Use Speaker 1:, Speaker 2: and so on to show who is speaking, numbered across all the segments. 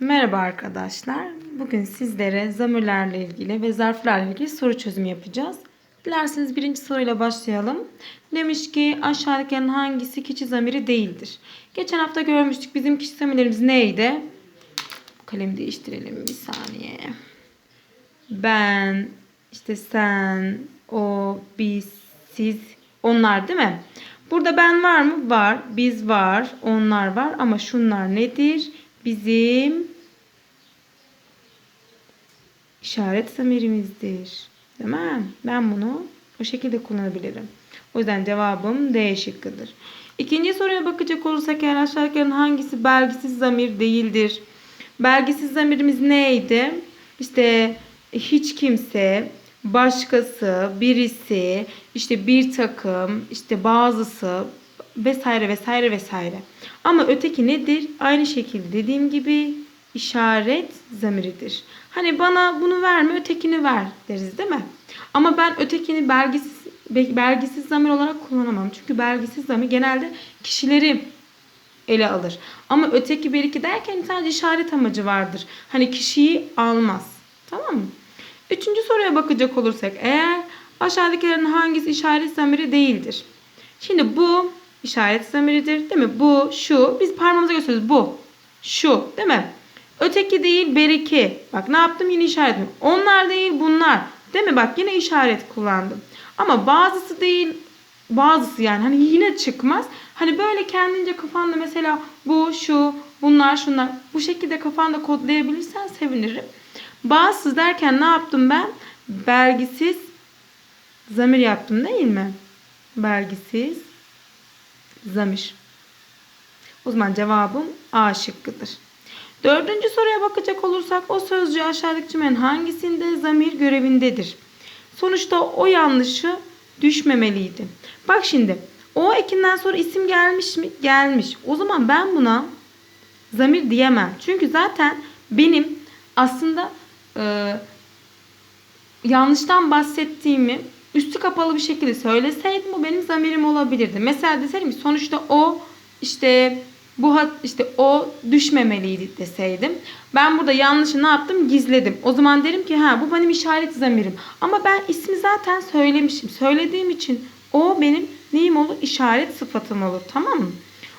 Speaker 1: Merhaba arkadaşlar. Bugün sizlere zamirlerle ilgili ve zarflarla ilgili soru çözümü yapacağız. Dilerseniz birinci soruyla başlayalım. Demiş ki aşağıdakilerin hangisi kişi zamiri değildir? Geçen hafta görmüştük bizim kişi zamirlerimiz neydi? Kalemi değiştirelim bir saniye. Ben, işte sen, o, biz, siz, onlar değil mi? Burada ben var mı? Var. Biz var. Onlar var. Ama şunlar nedir? Bizim işaret zamirimizdir. Değil mi? Ben bunu o şekilde kullanabilirim. O yüzden cevabım D şıkkıdır. İkinci soruya bakacak olursak eğer aşağıdakilerin hangisi belgisiz zamir değildir? Belgisiz zamirimiz neydi? İşte hiç kimse, başkası, birisi, işte bir takım, işte bazısı vesaire vesaire vesaire. Ama öteki nedir? Aynı şekilde dediğim gibi işaret zamiridir. Hani bana bunu verme ötekini ver deriz değil mi? Ama ben ötekini belgisiz belgisiz zamir olarak kullanamam. Çünkü belgisiz zamir genelde kişileri ele alır. Ama öteki bir derken sadece işaret amacı vardır. Hani kişiyi almaz. Tamam mı? Üçüncü soruya bakacak olursak eğer aşağıdakilerin hangisi işaret zamiri değildir? Şimdi bu işaret zamiridir değil mi? Bu, şu. Biz parmağımıza gösteriyoruz. Bu, şu değil mi? Öteki değil beriki. Bak ne yaptım yine işaretim. Onlar değil bunlar. Değil mi? Bak yine işaret kullandım. Ama bazısı değil bazısı yani hani yine çıkmaz. Hani böyle kendince kafanda mesela bu, şu, bunlar, şunlar bu şekilde kafanda kodlayabilirsen sevinirim. Bazısı derken ne yaptım ben? Belgisiz zamir yaptım değil mi? Belgisiz zamir. O zaman cevabım A şıkkıdır. Dördüncü soruya bakacak olursak o sözcüğü aşağıdaki cümlenin hangisinde zamir görevindedir? Sonuçta o yanlışı düşmemeliydi. Bak şimdi o ekinden sonra isim gelmiş mi? Gelmiş. O zaman ben buna zamir diyemem. Çünkü zaten benim aslında e, yanlıştan bahsettiğimi üstü kapalı bir şekilde söyleseydim bu benim zamirim olabilirdi. Mesela deseydim ki sonuçta o işte bu hat işte o düşmemeliydi deseydim. Ben burada yanlışı ne yaptım? Gizledim. O zaman derim ki ha bu benim işaret zamirim. Ama ben ismi zaten söylemişim. Söylediğim için o benim neyim olur? İşaret sıfatım olur. Tamam mı?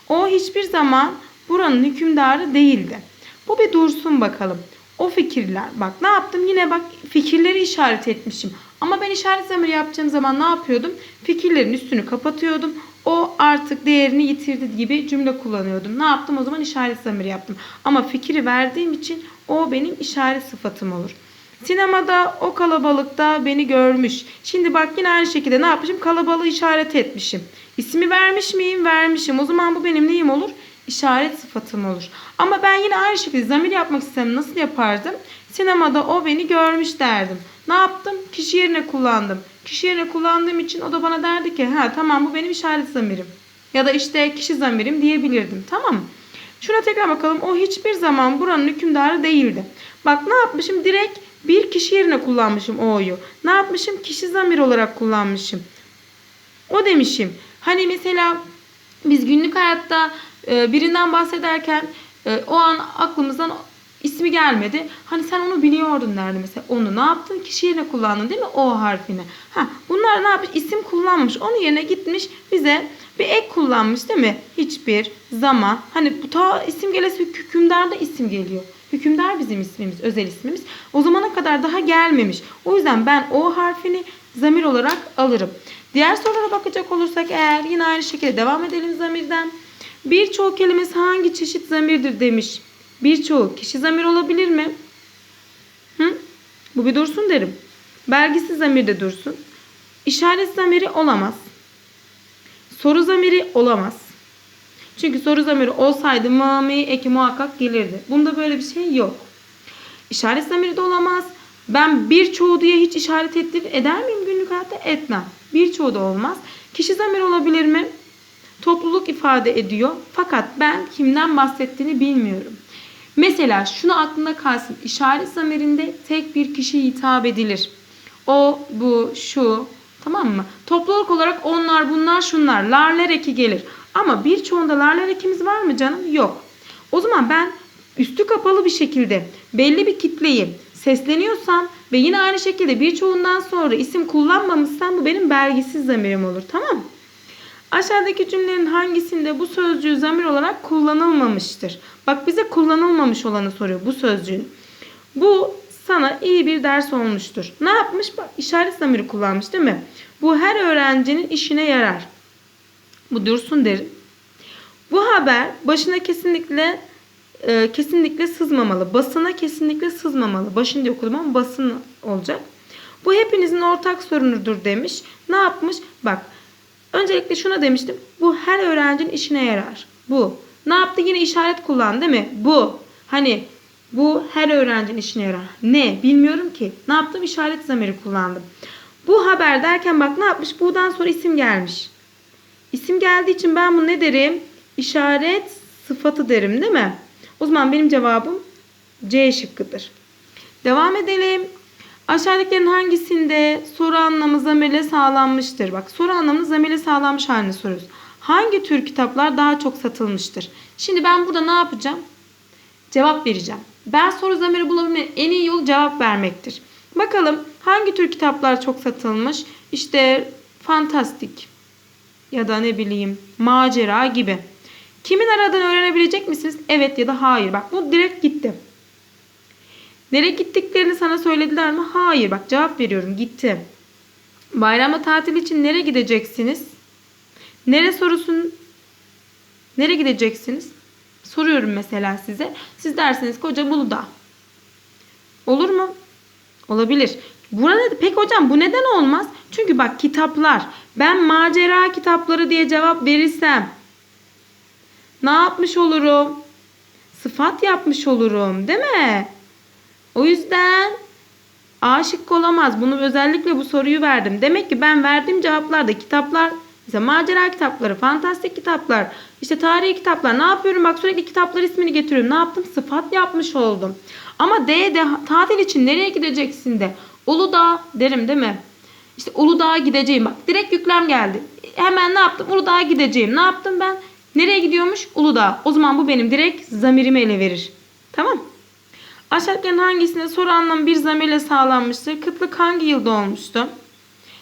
Speaker 1: O hiçbir zaman buranın hükümdarı değildi. Bu bir dursun bakalım. O fikirler. Bak ne yaptım? Yine bak fikirleri işaret etmişim. Ama ben işaret zamiri yapacağım zaman ne yapıyordum? Fikirlerin üstünü kapatıyordum. O artık değerini yitirdi gibi cümle kullanıyordum. Ne yaptım? O zaman işaret zamiri yaptım. Ama fikri verdiğim için o benim işaret sıfatım olur. Sinemada o kalabalıkta beni görmüş. Şimdi bak yine aynı şekilde ne yapmışım? Kalabalığı işaret etmişim. İsmi vermiş miyim? Vermişim. O zaman bu benim neyim olur? İşaret sıfatım olur. Ama ben yine aynı şekilde zamir yapmak istem nasıl yapardım? Sinemada o beni görmüş derdim. Ne yaptım? Kişi yerine kullandım. Kişi yerine kullandığım için o da bana derdi ki ha tamam bu benim işaret zamirim. Ya da işte kişi zamirim diyebilirdim. Tamam? Şuna tekrar bakalım. O hiçbir zaman buranın hükümdarı değildi. Bak ne yapmışım? Direkt bir kişi yerine kullanmışım o'yu. Ne yapmışım? Kişi zamir olarak kullanmışım. O demişim. Hani mesela biz günlük hayatta e, birinden bahsederken e, o an aklımızdan ismi gelmedi. Hani sen onu biliyordun derdi mesela. Onu ne yaptın? Kişi yerine kullandın değil mi? O harfini. Ha, bunlar ne yapmış? İsim kullanmış. Onun yerine gitmiş bize bir ek kullanmış değil mi? Hiçbir zaman. Hani bu ta isim gelesi hükümdar da isim geliyor. Hükümdar bizim ismimiz, özel ismimiz. O zamana kadar daha gelmemiş. O yüzden ben o harfini zamir olarak alırım. Diğer sorulara bakacak olursak eğer yine aynı şekilde devam edelim zamirden. Birçok kelimesi hangi çeşit zamirdir demiş. Birçoğu kişi zamir olabilir mi? Hı? Bu bir dursun derim. Belgisiz zamir de dursun. İşaret zamiri olamaz. Soru zamiri olamaz. Çünkü soru zamiri olsaydı mı mi eki muhakkak gelirdi. Bunda böyle bir şey yok. İşaret zamiri de olamaz. Ben birçoğu diye hiç işaret ettir, eder miyim günlük hayatta? Etmem. Birçoğu da olmaz. Kişi zamiri olabilir mi? Topluluk ifade ediyor. Fakat ben kimden bahsettiğini bilmiyorum. Mesela şunu aklında kalsın. İşaret zamirinde tek bir kişiye hitap edilir. O, bu, şu. Tamam mı? Topluluk olarak onlar, bunlar, şunlar. Larler eki gelir. Ama birçoğunda larler ekimiz var mı canım? Yok. O zaman ben üstü kapalı bir şekilde belli bir kitleyi sesleniyorsam ve yine aynı şekilde birçoğundan sonra isim kullanmamışsam bu benim belgisiz zamirim olur. Tamam mı? Aşağıdaki cümlenin hangisinde bu sözcüğü zamir olarak kullanılmamıştır? Bak bize kullanılmamış olanı soruyor bu sözcüğün. Bu sana iyi bir ders olmuştur. Ne yapmış? Bak işaret zamiri kullanmış değil mi? Bu her öğrencinin işine yarar. Bu dursun derim. Bu haber başına kesinlikle e, kesinlikle sızmamalı. Basına kesinlikle sızmamalı. Başın diye okudum ama basın olacak. Bu hepinizin ortak sorunudur demiş. Ne yapmış? Bak öncelikle şuna demiştim. Bu her öğrencinin işine yarar. Bu. Ne yaptı? Yine işaret kullandı değil mi? Bu. Hani bu her öğrencinin işine yarar. Ne? Bilmiyorum ki. Ne yaptım? İşaret zamiri kullandım. Bu haber derken bak ne yapmış? Bu'dan sonra isim gelmiş. İsim geldiği için ben bunu ne derim? İşaret sıfatı derim değil mi? O zaman benim cevabım C şıkkıdır. Devam edelim. Aşağıdakilerin hangisinde soru anlamı zamirle sağlanmıştır? Bak soru anlamını zamirle sağlanmış halini soruyoruz. Hangi tür kitaplar daha çok satılmıştır? Şimdi ben burada ne yapacağım? Cevap vereceğim. Ben soru zamiri bulabilmenin en iyi yolu cevap vermektir. Bakalım hangi tür kitaplar çok satılmış? İşte fantastik ya da ne bileyim macera gibi. Kimin aradığını öğrenebilecek misiniz? Evet ya da hayır. Bak bu direkt gitti. Nereye gittiklerini sana söylediler mi? Hayır. Bak cevap veriyorum. Gitti. Bayramda tatil için nereye gideceksiniz? Nere sorusun? Nereye gideceksiniz? Soruyorum mesela size. Siz dersiniz ki hocam. Olur mu? Olabilir. Burada peki hocam bu neden olmaz? Çünkü bak kitaplar. Ben macera kitapları diye cevap verirsem ne yapmış olurum? Sıfat yapmış olurum, değil mi? O yüzden A şıkkı olamaz. Bunu özellikle bu soruyu verdim. Demek ki ben verdiğim cevaplarda kitaplar, mesela macera kitapları, fantastik kitaplar, işte tarihi kitaplar. Ne yapıyorum? Bak sürekli kitaplar ismini getiriyorum. Ne yaptım? Sıfat yapmış oldum. Ama D'de tatil için nereye gideceksin de Uludağ derim değil mi? İşte Uludağ'a gideceğim. Bak direkt yüklem geldi. Hemen ne yaptım? Uludağ'a gideceğim. Ne yaptım ben? Nereye gidiyormuş? Uludağ. O zaman bu benim direkt zamirimi ele verir. Tamam. Aşağıdakilerin hangisinde soru anlamı bir zamirle sağlanmıştır? Kıtlık hangi yılda olmuştu?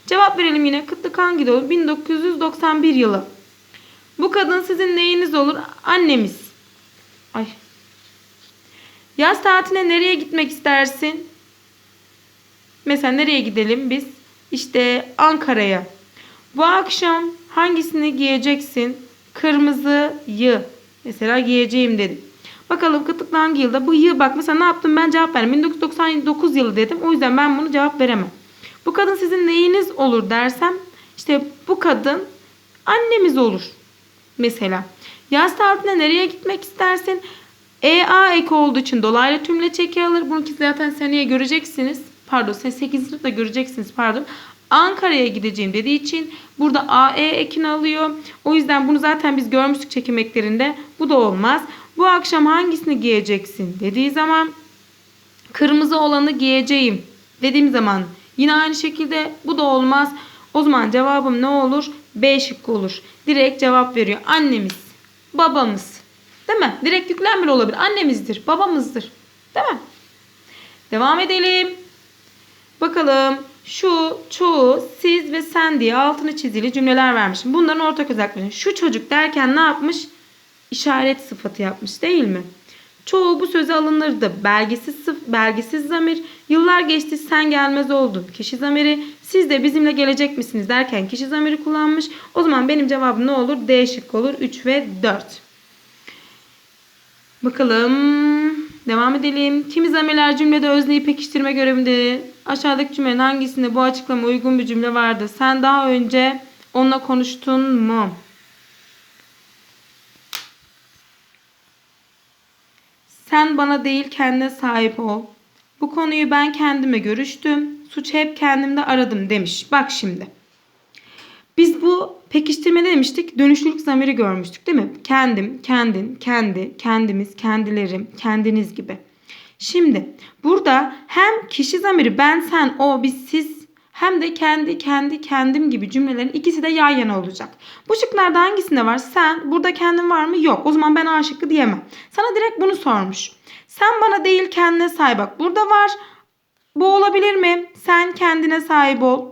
Speaker 1: Cevap verelim yine. Kıtlık hangi yılda olur? 1991 yılı. Bu kadın sizin neyiniz olur? Annemiz. Ay. Yaz tatiline nereye gitmek istersin? Mesela nereye gidelim biz? İşte Ankara'ya. Bu akşam hangisini giyeceksin? Kırmızıyı. Mesela giyeceğim dedim. Bakalım kıtlıklı hangi yılda? Bu yıl bak mesela ne yaptım ben cevap verdim. 1999 yılı dedim. O yüzden ben bunu cevap veremem. Bu kadın sizin neyiniz olur dersem işte bu kadın annemiz olur. Mesela yaz tatiline nereye gitmek istersin? EA eki olduğu için dolaylı tümle çeki alır. Bunu ki zaten seneye göreceksiniz. Pardon sen 8. sınıfta göreceksiniz pardon. Ankara'ya gideceğim dediği için burada AE ekini alıyor. O yüzden bunu zaten biz görmüştük çekim eklerinde. Bu da olmaz. Bu akşam hangisini giyeceksin dediği zaman kırmızı olanı giyeceğim dediğim zaman yine aynı şekilde bu da olmaz. O zaman cevabım ne olur? B şıkkı olur. Direkt cevap veriyor. Annemiz, babamız. Değil mi? Direkt yüklem bile olabilir. Annemizdir, babamızdır. Değil mi? Devam edelim. Bakalım şu, çoğu, siz ve sen diye altını çizili cümleler vermişim. Bunların ortak özellikleri. Şu çocuk derken ne yapmış? İşaret sıfatı yapmış değil mi? Çoğu bu söze alınırdı. Belgisiz, sıf belgisiz zamir. Yıllar geçti sen gelmez oldun. Kişi zamiri. Siz de bizimle gelecek misiniz derken kişi zamiri kullanmış. O zaman benim cevabım ne olur? D şık olur. 3 ve 4. Bakalım. Devam edelim. Kimi zamirler cümlede özneyi pekiştirme görevinde. Aşağıdaki cümlenin hangisinde bu açıklama uygun bir cümle vardı? Sen daha önce onunla konuştun mu? Sen bana değil kendine sahip ol. Bu konuyu ben kendime görüştüm. Suç hep kendimde aradım demiş. Bak şimdi. Biz bu pekiştirme demiştik. Dönüşlülük zamiri görmüştük değil mi? Kendim, kendin, kendi, kendimiz, kendilerim, kendiniz gibi. Şimdi burada hem kişi zamiri ben, sen, o, biz, siz hem de kendi kendi kendim gibi cümlelerin ikisi de yan yana olacak. Bu şıklarda hangisinde var? Sen burada kendin var mı? Yok. O zaman ben A şıkkı diyemem. Sana direkt bunu sormuş. Sen bana değil kendine say bak. Burada var. Bu olabilir mi? Sen kendine sahip ol.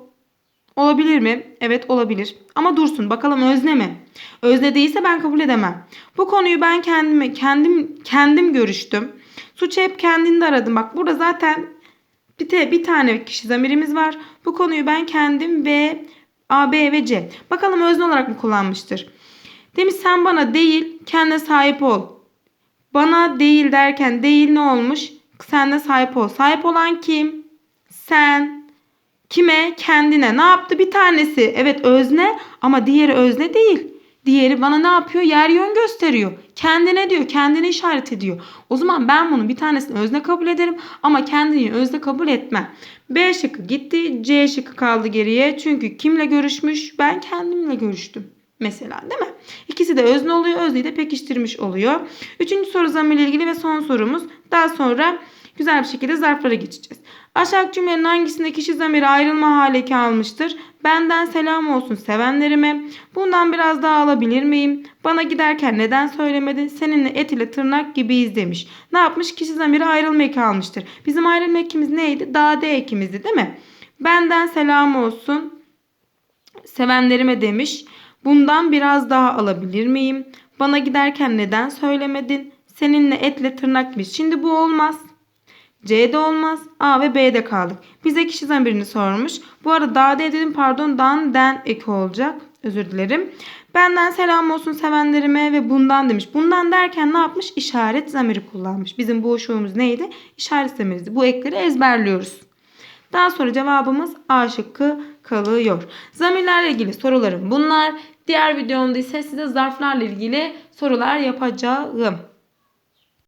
Speaker 1: Olabilir mi? Evet olabilir. Ama dursun bakalım özne mi? Özne değilse ben kabul edemem. Bu konuyu ben kendime kendim kendim görüştüm. Suçu hep kendinde aradım. Bak burada zaten bir, te, bir tane kişi zamirimiz var. Bu konuyu ben kendim ve A, B ve C. Bakalım özne olarak mı kullanmıştır? Demiş sen bana değil kendine sahip ol. Bana değil derken değil ne olmuş? Sen de sahip ol. Sahip olan kim? Sen. Kime? Kendine. Ne yaptı? Bir tanesi. Evet özne ama diğeri özne değil. Diğeri bana ne yapıyor? Yer yön gösteriyor. Kendine diyor. Kendine işaret ediyor. O zaman ben bunun bir tanesini özne kabul ederim ama kendini özne kabul etmem. B şıkkı gitti. C şıkkı kaldı geriye. Çünkü kimle görüşmüş? Ben kendimle görüştüm. Mesela değil mi? İkisi de özne oluyor. Özneyi de pekiştirmiş oluyor. Üçüncü soru zamirle ilgili ve son sorumuz. Daha sonra güzel bir şekilde zarflara geçeceğiz. Aşağıdaki cümlenin hangisinde kişi zamiri ayrılma hali almıştır? Benden selam olsun sevenlerime. Bundan biraz daha alabilir miyim? Bana giderken neden söylemedin? Seninle et ile tırnak gibiyiz demiş. Ne yapmış? Kişi zamiri ayrılma eki almıştır. Bizim ayrılma ekimiz neydi? Dade ekimizdi değil mi? Benden selam olsun sevenlerime demiş. Bundan biraz daha alabilir miyim? Bana giderken neden söylemedin? Seninle etle tırnak biz. Şimdi bu olmaz. C'de olmaz. A ve B'de kaldık. Bize kişi zamirini sormuş. Bu arada da dedim pardon dan den eki olacak. Özür dilerim. Benden selam olsun sevenlerime ve bundan demiş. Bundan derken ne yapmış? İşaret zamiri kullanmış. Bizim bu neydi? İşaret zamiriydi. Bu ekleri ezberliyoruz. Daha sonra cevabımız A şıkkı kalıyor. Zamirlerle ilgili sorularım bunlar. Diğer videomda ise size zarflarla ilgili sorular yapacağım.